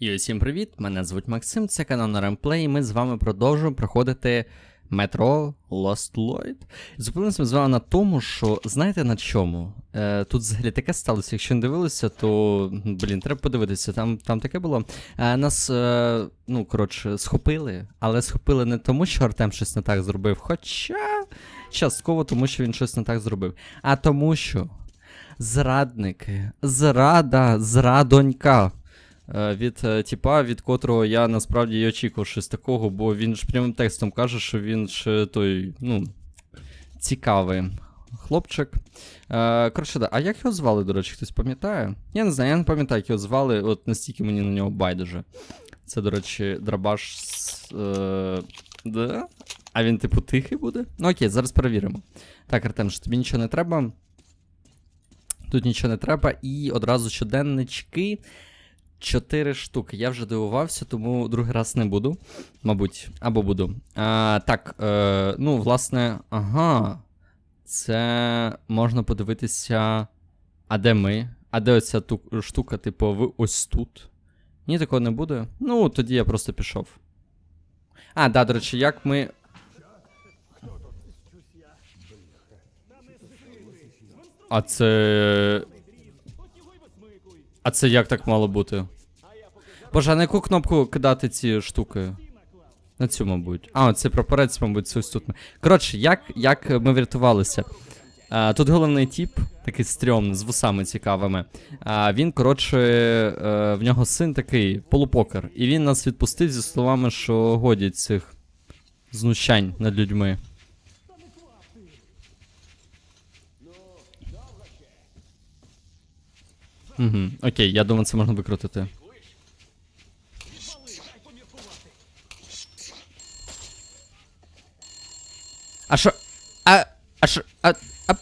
І усім привіт! Мене звуть Максим, це канал на Ремплей, і ми з вами продовжуємо проходити метро Lost Lloyd. Зупинилися ми з вами на тому, що знаєте на чому? Е, тут взагалі таке сталося, якщо не дивилися, то блін, треба подивитися. Там, там таке було. Е, нас, е, ну, коротше, схопили, але схопили не тому, що Артем щось не так зробив, хоча частково тому, що він щось не так зробив, а тому, що зрадники, зрада, зрадонька від е, типа, від котрого я насправді і очікував щось такого, бо він ж прямим текстом каже, що він ж той, ну, цікавий хлопчик. Е, коротше, да. А як його звали, до речі, хтось пам'ятає? Я не знаю, я не пам'ятаю, як його звали, от настільки мені на нього байдуже. Це, до речі, драбаш. Е, да? А він, типу, тихий буде? Ну окей, зараз перевіримо. Так, Артем, що тобі нічого не треба. Тут нічого не треба. І одразу щоденнички. Чотири штуки. Я вже дивувався, тому другий раз не буду. Мабуть, або буду. А, так, е, ну, власне, ага. Це можна подивитися. А де ми? А де оця ту штука, типу, в ось тут? Ні, такого не буде. Ну, тоді я просто пішов. А, да, до речі, як ми. А це. А це як так мало бути? Боже, а на яку кнопку кидати ці штуки? На цю, мабуть. А, це прапорець, мабуть, це ось тут. Коротше, як, як ми врятувалися? А, тут головний тіп, такий стрьомний, з вусами цікавими. А, він, коротше, е, в нього син такий, полупокер. І він нас відпустив зі словами, що годі цих знущань над людьми. Угу, окей, я думаю, це можна викрутити. А що? А. А що? А. А.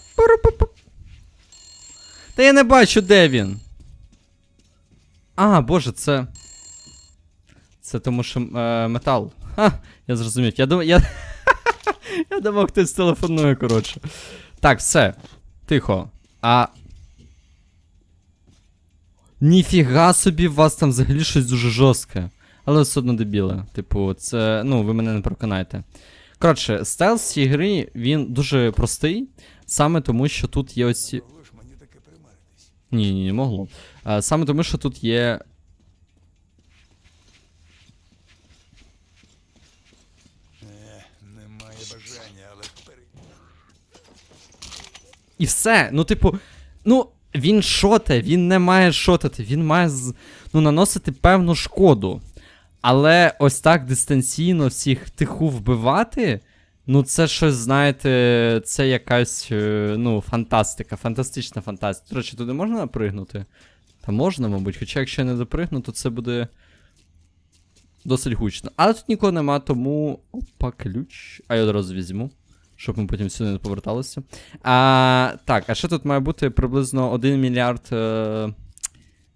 Та я не бачу, де він. А, боже, це. Це тому що е, метал. Ха, я зрозумів. Я думав. Я... я думав, хтось телефонує, коротше. Так, все. Тихо. А. Ніфіга собі, у вас там взагалі щось дуже жорстке. Але все одно дебіле. Типу, це. Ну, ви мене не проконаєте. Коротше, стелс цієї гри, він дуже простий, саме тому, що тут є ось. Ні, ні, не могло. А, саме тому, що тут є. Немає бажання, але. І все. Ну, типу, ну, він шоте, він не має шотати, він має ну, наносити певну шкоду. Але ось так дистанційно всіх тиху вбивати. Ну, це щось, знаєте, це якась е, ну, фантастика, фантастична фантастика. До речі, туди можна напригнути? Та можна, мабуть, хоча якщо я не допригну, то це буде досить гучно. Але тут нікого нема, тому. Опа, ключ. А я одразу візьму, щоб ми потім сюди не поверталися. А, так, а ще тут має бути приблизно 1 мільярд е,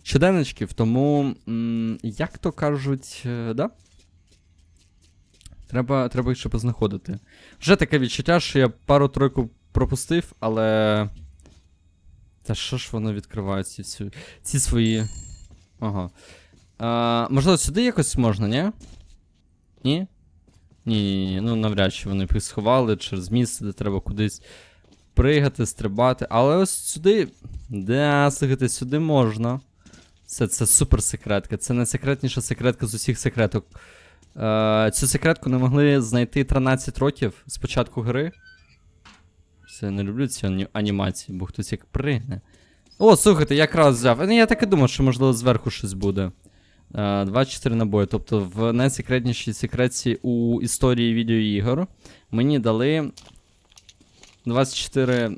щоденничків, тому, м, як то кажуть, е, да? Треба, треба їх ще познаходити. Вже таке відчуття, що я пару-тройку пропустив, але. Та що ж воно відкриває ці, ці, ці свої. Ага. А, можливо, сюди якось можна, ні? Ні? Ні, ні, ну навряд чи вони їх сховали через місце, де треба кудись пригати, стрибати. Але ось сюди. Да, слухайте, сюди можна. Це, це супер секретка. Це найсекретніша секретка з усіх секреток. Е, цю секретку не могли знайти 13 років з початку гри. Все, не люблю ці анімації, бо хтось як пригне. О, слухайте, я якраз взяв. Ну, я так і думав, що можливо зверху щось буде. Е, 24 набої. Тобто в найсекретнішій секретці у історії відеоігор мені дали 24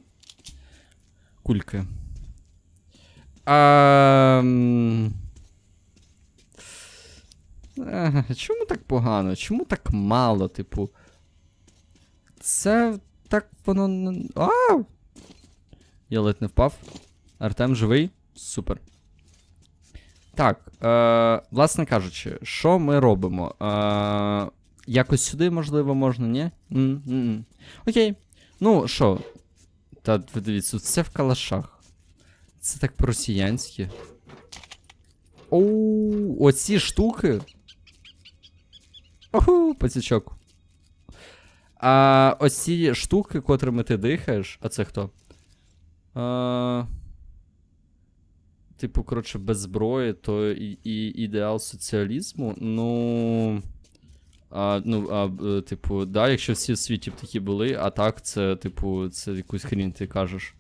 кульки. А, Чому так погано? Чому так мало, типу? Це так воно. А! Я ледь не впав. Артем живий? Супер. Так, е, власне кажучи, що ми робимо? Е, якось сюди, можливо, можна, ні? М-м-м. Окей. Ну, що? Та ви дивіться, це в калашах. Це так по-росіянськи. Оу, оці штуки. Оху, пацючок. А ось ці штуки, котрими ти дихаєш, а це хто? А, типу, коротше, без зброї, то і, і ідеал соціалізму. Ну. А, ну, а, е, типу, да, якщо всі в світі б такі були, а так, це, типу, це якусь хрінь ти кажеш.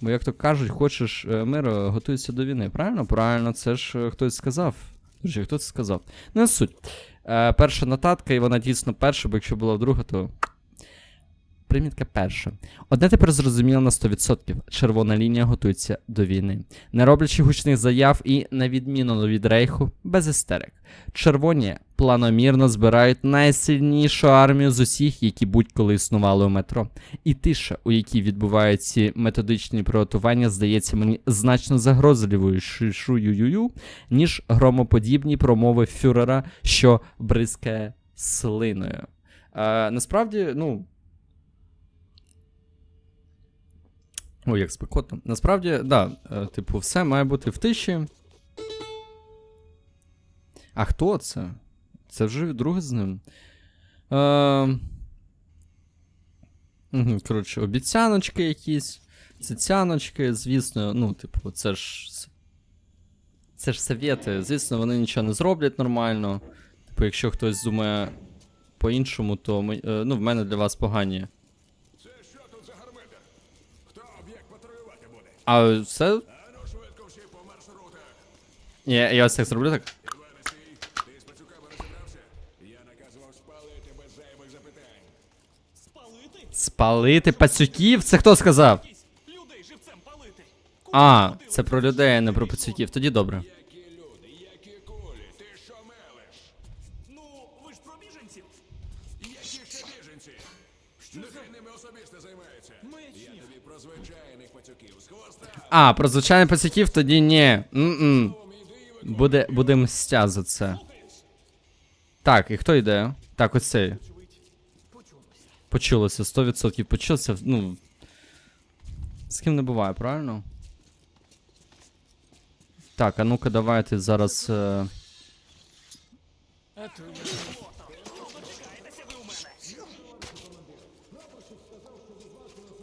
Бо як то кажуть, хочеш е, миру, готуйся до війни. Правильно? Правильно, це ж е, хтось сказав. Друзі, хто це сказав? Ну, Не суть. Е, перша нотатка, і вона дійсно перша, бо якщо була друга, то. Примітка перша. Одне тепер зрозуміло на 100%. Червона лінія готується до війни. Не роблячи гучних заяв і, на відміну від рейху, без істерик. Червоні планомірно збирають найсильнішу армію з усіх, які будь-коли існували у метро. І тиша, у якій відбуваються методичні приготування, здається мені значно загрозливою шишую, ніж громоподібні промови фюрера, що бризкає слиною. Е, насправді, ну. Ой, як спекотно. Насправді, да, е, типу, все має бути в тиші. А хто це? Це вже друге з ним. Е... Коротше, обіцяночки якісь. Цицяночки, звісно, ну, типу, це ж. Це ж совєти. Звісно, вони нічого не зроблять нормально. Типу, якщо хтось думає по-іншому, то ми, е, ну, в мене для вас погані. Це що тут за гармидер? Хто об'єкт патрулювати буде? А маршрутах. Я, я ось так зроблю так. Спалити пацюків? Це хто сказав? А, це про людей, а не про пацюків. Тоді добре. А, про звичайних пацюків тоді ні. М-м. Буде, буде мстя за це. Так, і хто йде? Так, ось цей. Почулося, 100% почулося. Ну. З ким не буває, правильно? Так, а ну-ка давайте зараз. Е...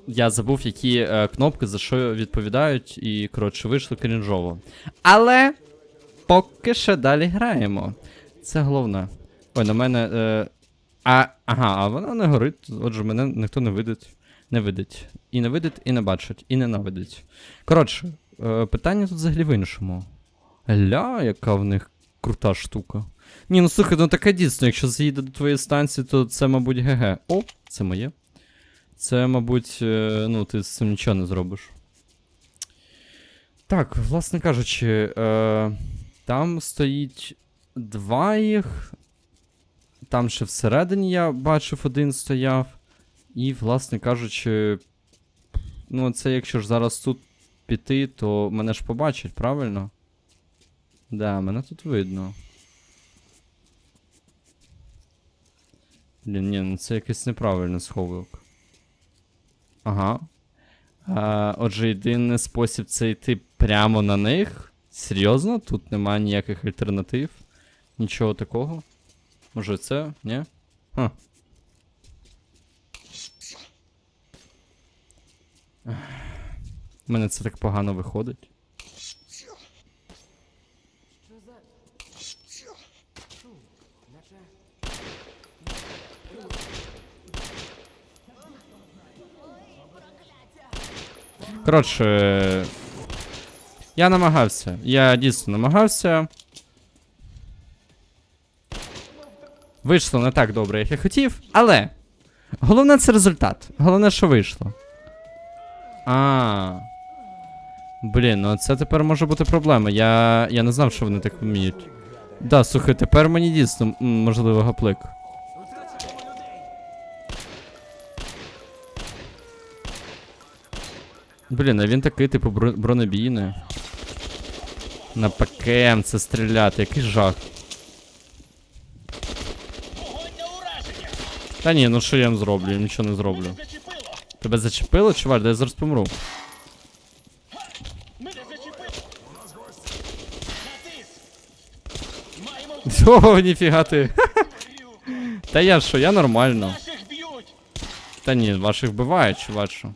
Я забув, які е, кнопки за що відповідають, і, коротше, вийшло крінжово. Але поки що далі граємо. Це головне. Ой, на мене. Е, а, ага, а вона не горить, отже, мене ніхто не видить. Не видить. І не видить, і не бачить, і ненавидить. Коротше, е, питання тут взагалі в іншому. Ля, яка в них крута штука. Ні, ну слухай, ну таке дійсно, якщо заїде до твоєї станції, то це, мабуть, ГГ. О, це моє. Це, мабуть, е, ну, ти з цим нічого не зробиш. Так, власне кажучи, е, там стоїть два їх. Там ще всередині я бачив, один стояв. І, власне кажучи, ну, це якщо ж зараз тут піти, то мене ж побачать, правильно? Да, мене тут видно. Блін, ні, ну це якийсь неправильний сховок. Ага. А, отже, єдиний спосіб це йти прямо на них. Серйозно? Тут немає ніяких альтернатив. Нічого такого. Може це? Ні? Ха. У мене це так погано виходить. Коротше. Я намагався. Я дійсно намагався. Вийшло не так добре, як я хотів, але. Головне це результат. Головне, що вийшло. А. Блін, ну це тепер може бути проблема. Я. Я не знав, що вони так вміють. Да, слухай, тепер мені дійсно можливо гаплик. Блін, а він такий, типу, бро- бронебійний. На ПКМ це стріляти, який жах. Та ні, ну що я їм зроблю, я нічого не зроблю. Тебе зачепило, чувак, де я зараз помру. О, ніфіга ти. Та я що, я нормально. Та ні, ваших вбивають, чувачу.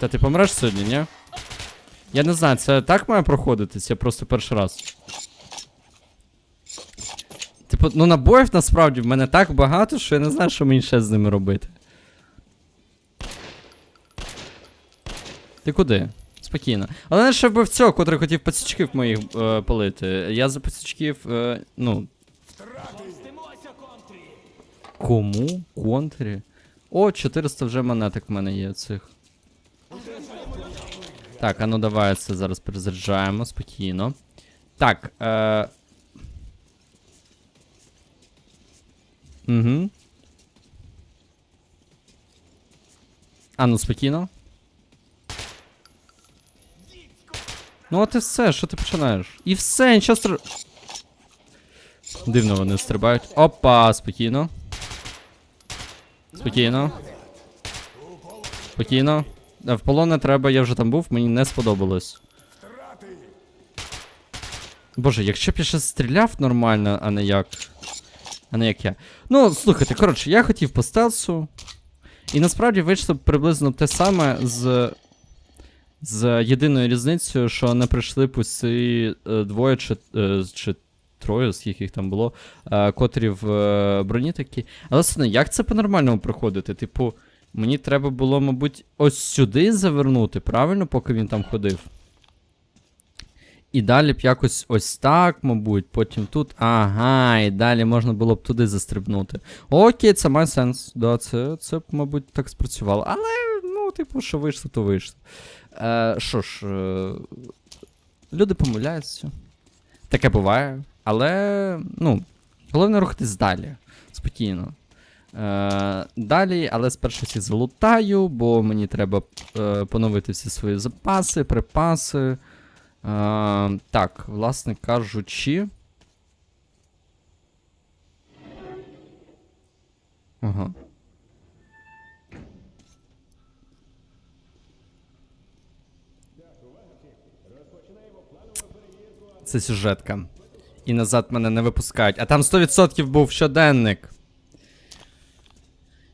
Та ти помреш сьогодні, ні? Я не знаю, це так має проходитись, я просто перший раз. Типу, ну набоїв насправді в мене так багато, що я не знаю, що мені ще з ними робити. Ти куди? Спокійно. Але я ще вбив цього, котрий хотів пацючків моїх е, палити. Я за пацючків, е, ну. Кому? Контрі? О, 400 вже монеток в мене є цих. Так, а ну давай це зараз перезаряджаємо спокійно. Так, е... Угу. А ну спокійно. Ну от і все, що ти починаєш? І все, нічого стр... Дивно вони стрибають. Опа, спокійно. Спокійно. Спокійно. Е, В полон треба, я вже там був, мені не сподобалось. Боже, якщо б я ще стріляв нормально, а не як. А не як я. Ну, слухайте, коротше, я хотів по стелсу. І насправді вийшло приблизно те саме з. З єдиною різницею, що не прийшли б усі е, двоє чи, е, чи троє, скільки їх там було, котрі в броні такі. Але все як це по-нормальному проходити? Типу, мені треба було, мабуть, ось сюди завернути, правильно, поки він там ходив. І далі б якось ось так, мабуть, потім тут. Ага, і далі можна було б туди застрибнути. Окей, це має сенс. Да, це, це б, мабуть, так спрацювало. Але, ну, типу, що вийшло, то вийшло. Е, Що ж, е, люди помиляються. Таке буває. Але, ну, головне рухатись далі. Спокійно. Е, далі, але спершу всіх залутаю, бо мені треба е, поновити всі свої запаси, припаси. Е, так, власне кажучи. Ага. Це сюжетка. І назад мене не випускають. А там 100% був щоденник.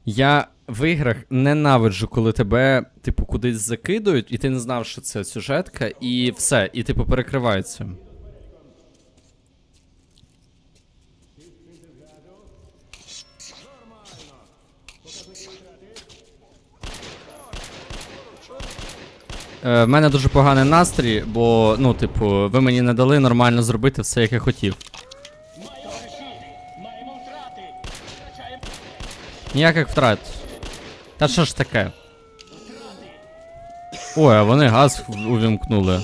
Я в іграх ненавиджу, коли тебе, типу, кудись закидують, і ти не знав, що це сюжетка, і все, і типу перекривається. Е, в мене дуже поганий настрій, бо, ну, типу, ви мені не дали нормально зробити все, як я хотів. Ніяких втрат. Та що ж таке? Ой, а вони газ увімкнули.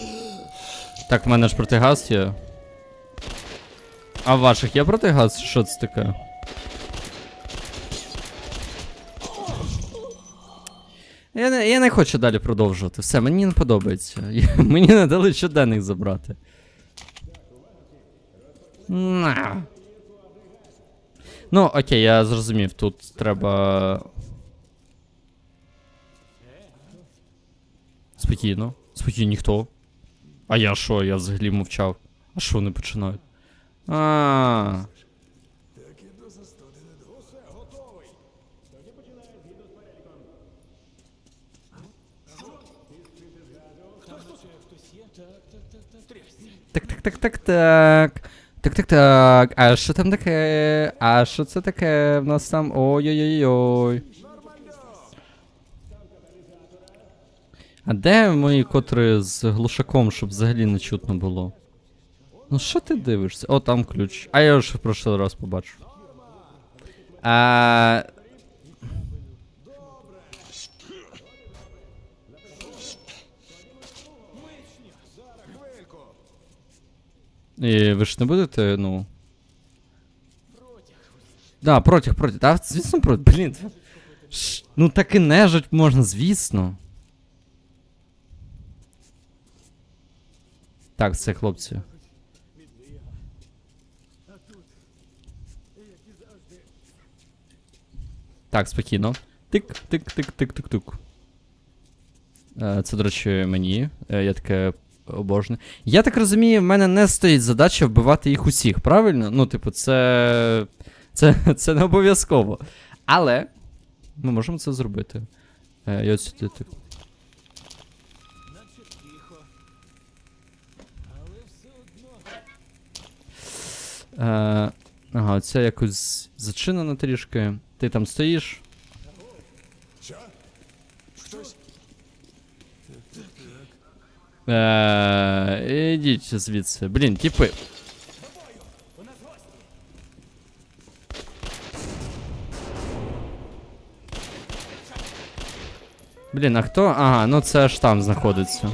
Так, в мене ж протигаз є. А в ваших є протигаз? Що це таке? Я не, я не хочу далі продовжувати. Все, мені не подобається. Мені не дали щоденник забрати. На. Ну, окей, я зрозумів, тут треба. Спокійно. Спокійно, ніхто. А я що, я взагалі мовчав. А що вони починають? А. Так, так, так, так, так. Так, так, так. А що там таке? А що це таке? В нас там. Ой-ой-ой-ой. А де мої котри з глушаком, щоб взагалі не чутно було? Ну що ти дивишся? О, там ключ. А я вже в прошлий раз побачив. А... І ви ж не будете, ну. Да, протяг, протяг. Да, звісно, протяг. Блін. Ну так і нежить можна, звісно. Так, це хлопці. Так, спокійно. Тик, тик, тик, тик, тик, тик. Е, Це, до речі, мені. Е, Я таке обожнюю. Я так розумію, в мене не стоїть задача вбивати їх усіх, правильно? Ну, типу, це. Це, це не обов'язково. Але ми можемо це зробити. Е, я сюди так. Е, ага, це якось зачинено трішки. Ти там стоїш. Що? Хтось? Е, ідіть звідси. Блін, типи. Блін, а хто? Ага, ну це аж там знаходиться.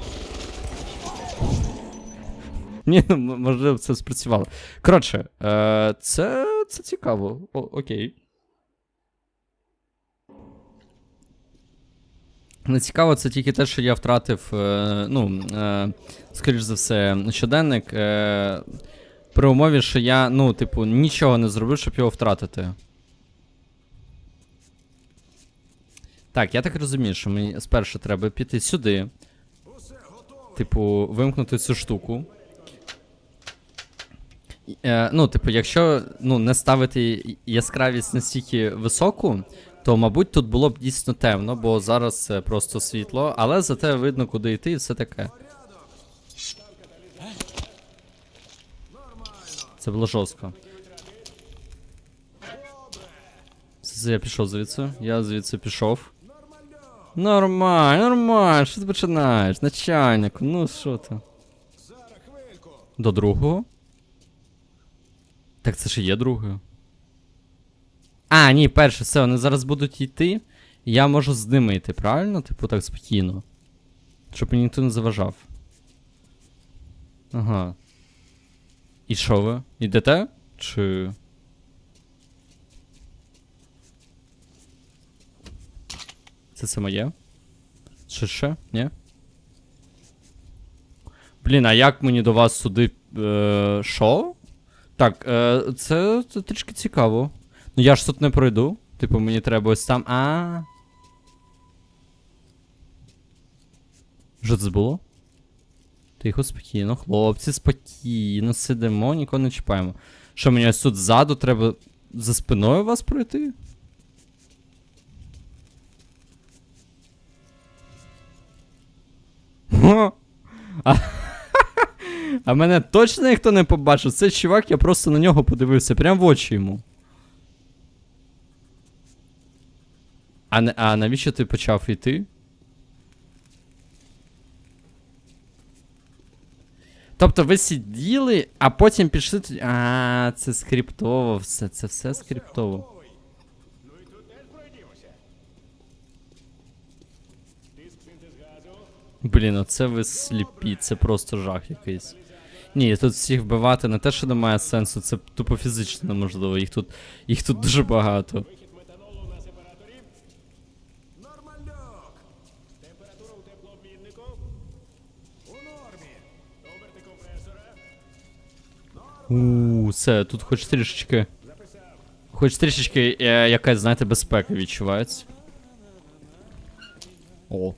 Ні, ну можливо, це спрацювало. Коротше, е, це, це цікаво. О, окей. Не цікаво, це тільки те, що я втратив, е, ну, е, скоріш за все, щоденник. Е, при умові, що я, ну, типу, нічого не зробив, щоб його втратити. Так, я так розумію, що мені спершу треба піти сюди. Типу, вимкнути цю штуку. Е, ну, типу, якщо ну, не ставити яскравість настільки високу, то, мабуть, тут було б дійсно темно, бо зараз це просто світло, але зате видно, куди йти і все таке. Це було жорстко. Я пішов звідси. Я звідси пішов. Нормально, нормально, що ти починаєш? Начальнику, ну що ти? До другого? Так це ж є другою. А, ні, перше, все, вони зараз будуть йти. Я можу з ними йти, правильно? Типу так спокійно. Щоб мені ніхто не заважав. Ага. І що ви? Ідете? Чи. Це це моє? Чи ще? Ні? Блін, а як мені до вас сюди. Е, що? Так, е, це, це трішки цікаво. Ну я ж тут не пройду. Типу, мені треба ось там. А. Що це було? Тихо, спокійно, хлопці, спокійно, сидимо, нікого не чіпаємо. Що мені ось тут ззаду треба за спиною вас пройти? А, а мене точно ніхто не побачив. Цей чувак, я просто на нього подивився, прям в очі йому. А, а навіщо ти почав йти? Тобто ви сиділи, а потім пішли. А, це скриптово все, це все скриптово. Блін, оце ви сліпі, це просто жах якийсь. Ні, тут всіх вбивати не те, що немає сенсу, це тупо фізично неможливо. Їх тут, їх тут дуже багато. Все, тут хоч трішечки. Хоч трішечки е, якась, знаєте, безпека відчувається. О.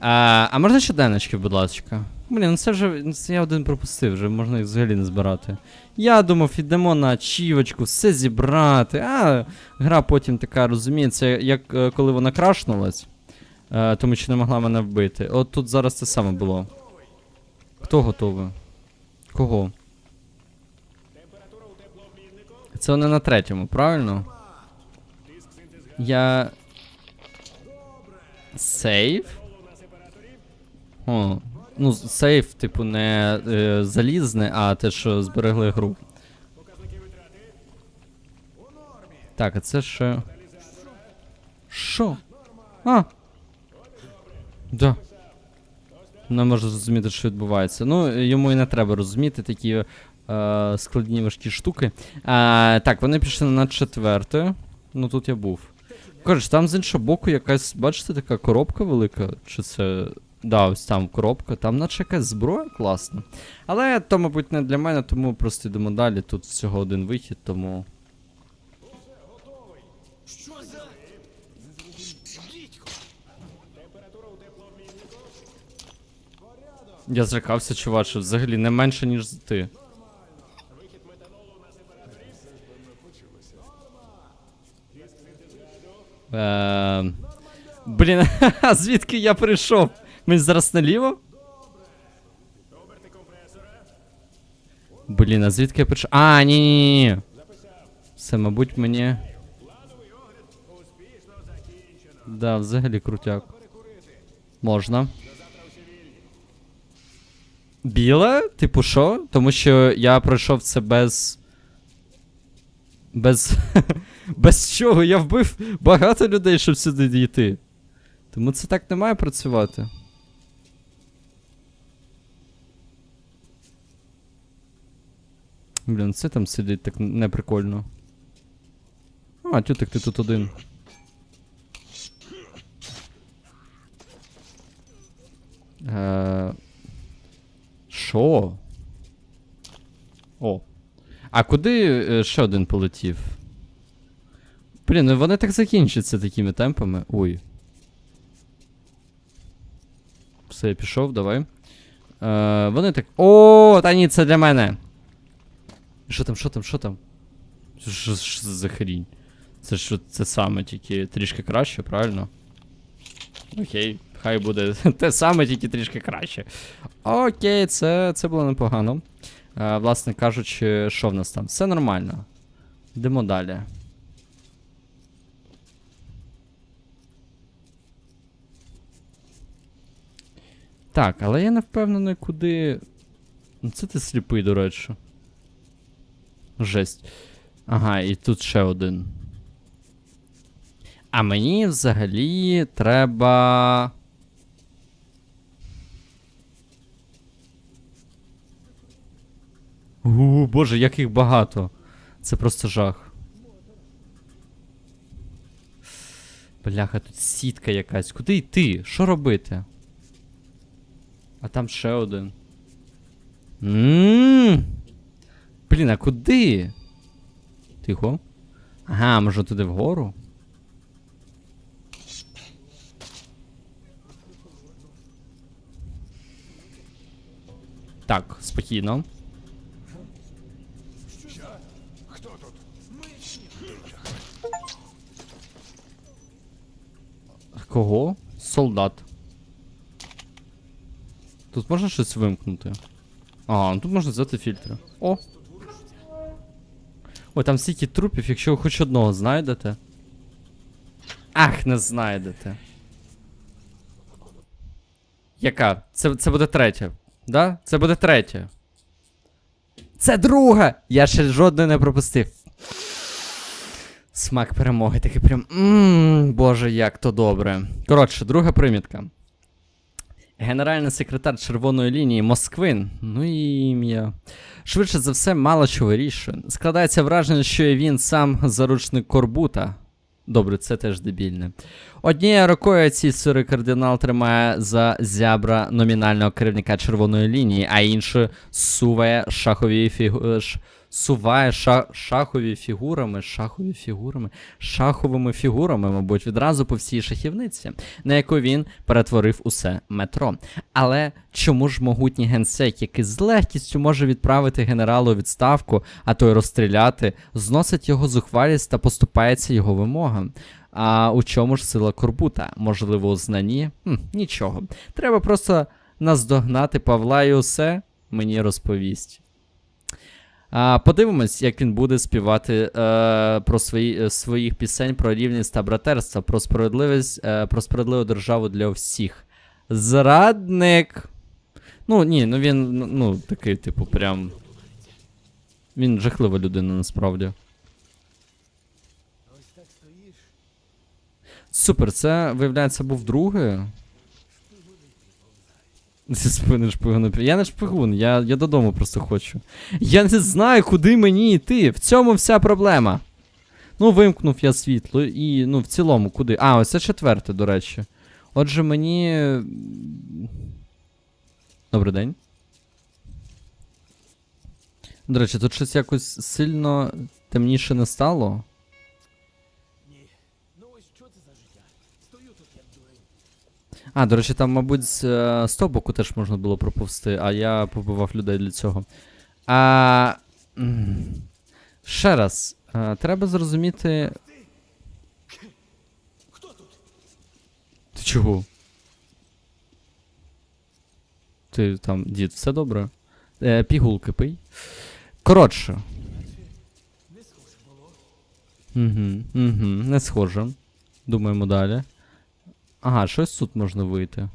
А, а можна щоденнички, будь ласка? Блін, ну це вже. ну Це я один пропустив, вже можна їх взагалі не збирати. Я думав, ідемо на ачівочку, все зібрати. А гра потім така, розуміється, як е, коли вона крашнулась, е, тому що не могла мене вбити. От тут зараз це саме було. Хто готовий? Кого? Це вони на третьому, правильно? Я. Сейф? О. Ну, сейф, типу, не е, залізне, а те, що зберегли гру. Так, а це ще. Що? А! Да. Не може зрозуміти, що відбувається. Ну, йому і не треба розуміти такі е, складні важкі штуки. А, так, вони пішли на четверте. Ну тут я був. Коротше, там з іншого боку якась, бачите, така коробка велика. Чи це. Да, ось там коробка, там наче якась зброя класна. Але то, мабуть, не для мене, тому просто йдемо далі. Тут всього один вихід, тому. Що за? Я злякався, чуваче, взагалі не менше, ніж ти. Е, Блін, звідки я прийшов? Ми зараз наліво? Блін, а звідки я прийшов? А, ні, ні, ні. Це, мабуть, мені. Да, взагалі крутяк. Можна. Біле? Типу що? Тому що я пройшов це без. Без. без чого? Я вбив багато людей, щоб сюди дійти. Тому це так не має працювати. Блін, це там сидить так неприкольно. А, тютик, ти тут один. Е, Що? О. А куди е, ще один полетів? Блін, ну вони так закінчаться такими темпами. Ой. Все, я пішов, давай. Е, вони так. О, та ні, це для мене. Що там, що там, що там? Що, за хрінь? Це ж це саме, тільки трішки краще, правильно? Окей, хай буде те саме, тільки трішки краще. Окей, це, це було непогано. Е, власне кажучи, що в нас там? Все нормально. Йдемо далі. Так, але я не впевнений, куди. Ну, це ти сліпий, до речі. Жесть. Ага, і тут ще один. А мені взагалі треба. У, боже, як їх багато. Це просто жах. Бляха, тут сітка якась. Куди йти? Що робити? А там ще один. Ммм. Блін, а куди? Тихо. Ага, може туди вгору? Так, спокійно. Хто тут? Кого? Солдат. Тут можна щось вимкнути? А, ну тут можна взяти фільтри. О! Ой, там стільки трупів, якщо ви хоч одного знайдете. Ах, не знайдете. Яка? Це, це буде третя. Да? Це буде третя. Це друга! Я ще жодної не пропустив. Смак перемоги, такий прям. Ммм, боже, як то добре. Коротше, друга примітка. Генеральний секретар червоної лінії Москвин. Ну і ім'я. Швидше за все, мало що вирішує. Складається враження, що і він сам заручник Корбута. Добре, це теж дебільне. Однією рукою цей сирий кардинал тримає за зябра номінального керівника червоної лінії, а іншою суває шахові фігу... суває ша... шахові фігурами, шахові фігурами, шаховими фігурами, мабуть, відразу по всій шахівниці, на яку він перетворив усе метро. Але чому ж могутній генсек, який з легкістю може відправити генералу відставку, а то й розстріляти, зносить його зухвалість та поступається його вимогам? А у чому ж сила Корбута? Можливо, у знанні? Хм, нічого. Треба просто наздогнати Павла і усе мені розповість. А, подивимось, як він буде співати е, про свої, е, своїх пісень про рівність та братерство, про справедливість, е, про справедливу державу для всіх. Зрадник. Ну, ні, ну він, ну, ну, такий, типу, прям. Він жахлива людина насправді. Супер, це, виявляється, був другий. Зі спини шпигуну. Я не шпигун, я, я додому просто хочу. Я не знаю, куди мені йти. В цьому вся проблема. Ну, вимкнув я світло і, ну, в цілому, куди. А, ось це четверте, до речі. Отже, мені. Добрий день. До речі, тут щось якось сильно темніше не стало. А, до речі, там, мабуть, з, е, з того боку теж можна було проповсти, а я побивав людей для цього. А, ще раз, е, треба зрозуміти. Хто тут? Ти чого? Ти там, дід, все добре? Е, пігулки пий. Коротше. Угу, угу, не схоже. Думаємо далі. Ага, щось тут можна вийти.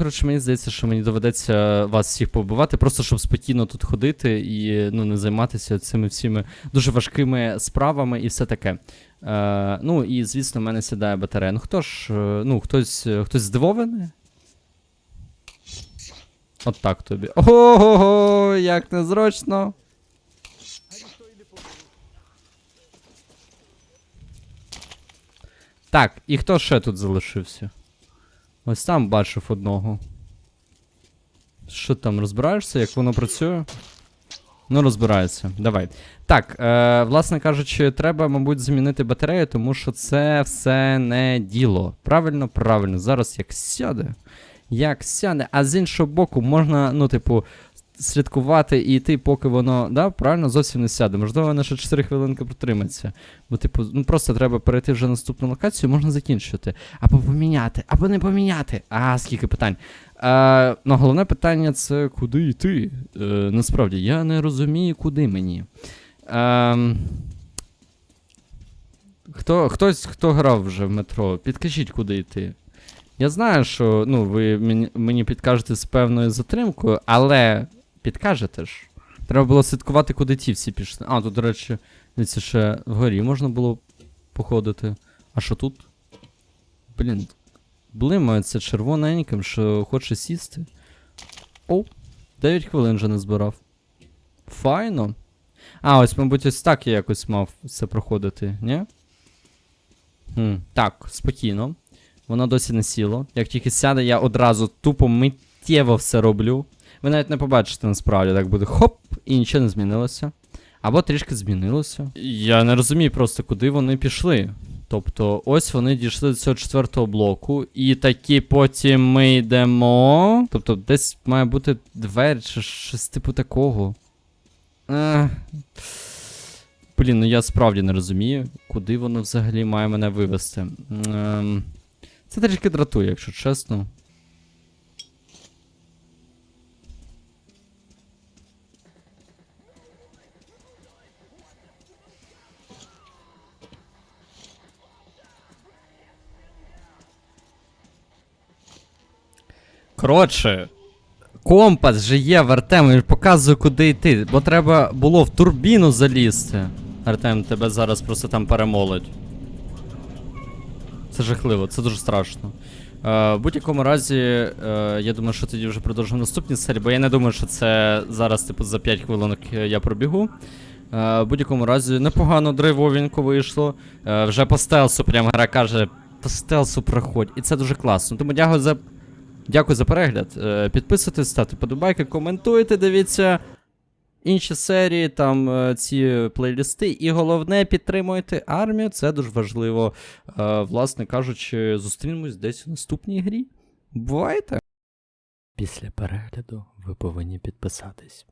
Коротше, мені здається, що мені доведеться вас всіх побивати, просто щоб спокійно тут ходити і ну, не займатися цими всіми дуже важкими справами і все таке. Е, ну, і, звісно, в мене сідає батарея. Ну хто ж, е, ну, хтось, е, хтось здивований? От так тобі. Ого, як незручно. А ніхто й не побив. Так, і хто ще тут залишився? Ось там бачив одного. Що там, розбираєшся, як воно працює? Ну, розбирається. Давай. Так, е, власне кажучи, треба, мабуть, замінити батарею, тому що це все не діло. Правильно, правильно. Зараз як сяде. Як сяде, а з іншого боку, можна, ну, типу, слідкувати і йти, поки воно, да, правильно, зовсім не сяде. Можливо, воно ще 4 хвилинки протриметься. Бо, типу, ну просто треба перейти вже на наступну локацію, можна закінчити. Або поміняти, або не поміняти. А, скільки питань. Е, ну, головне питання це куди йти. Е, насправді, я не розумію, куди мені. Е, хто, хтось, хто грав вже в метро, підкажіть, куди йти. Я знаю, що ну, ви мені підкажете з певною затримкою, але підкажете ж. Треба було слідкувати, куди ті всі пішли. А, тут, до речі, дивіться, ще вгорі можна було походити. А що тут? Блін, блимається червоненьким, що хоче сісти. О, 9 хвилин вже не збирав. Файно. А, ось, мабуть, ось так я якось мав це проходити, ні? Хм, так, спокійно. Воно досі не сіло. Як тільки сяде, я одразу тупо миттєво все роблю. Ви навіть не побачите насправді, так буде хоп, і нічого не змінилося. Або трішки змінилося. Я не розумію просто, куди вони пішли. Тобто, ось вони дійшли до цього четвертого блоку, і такі потім ми йдемо. Тобто, десь має бути двері чи щось типу такого. Ех. Блін, ну я справді не розумію, куди воно взагалі має мене вивести. Ем, це трішки дратує, якщо чесно. Коротше, компас же є в Артему, він показує, куди йти, бо треба було в турбіну залізти. Артем, тебе зараз просто там перемолить. Це жахливо, це дуже страшно. Е, в будь-якому разі, е, я думаю, що тоді вже продовжимо наступні серії, бо я не думаю, що це зараз, типу, за 5 хвилинок я пробігу. Е, в будь-якому разі, непогано драйвовенько вийшло. Е, вже по стелсу, прям гра каже, по стелсу проходь. І це дуже класно. Тому дякую за. Дякую за перегляд. Е, Підписуйтесь, ставте подобайки, коментуйте, дивіться інші серії, там е, ці плейлісти. І головне, підтримуйте армію, це дуже важливо. Е, Власне кажучи, зустрінемось десь у наступній грі. Бувайте! Після перегляду ви повинні підписатись.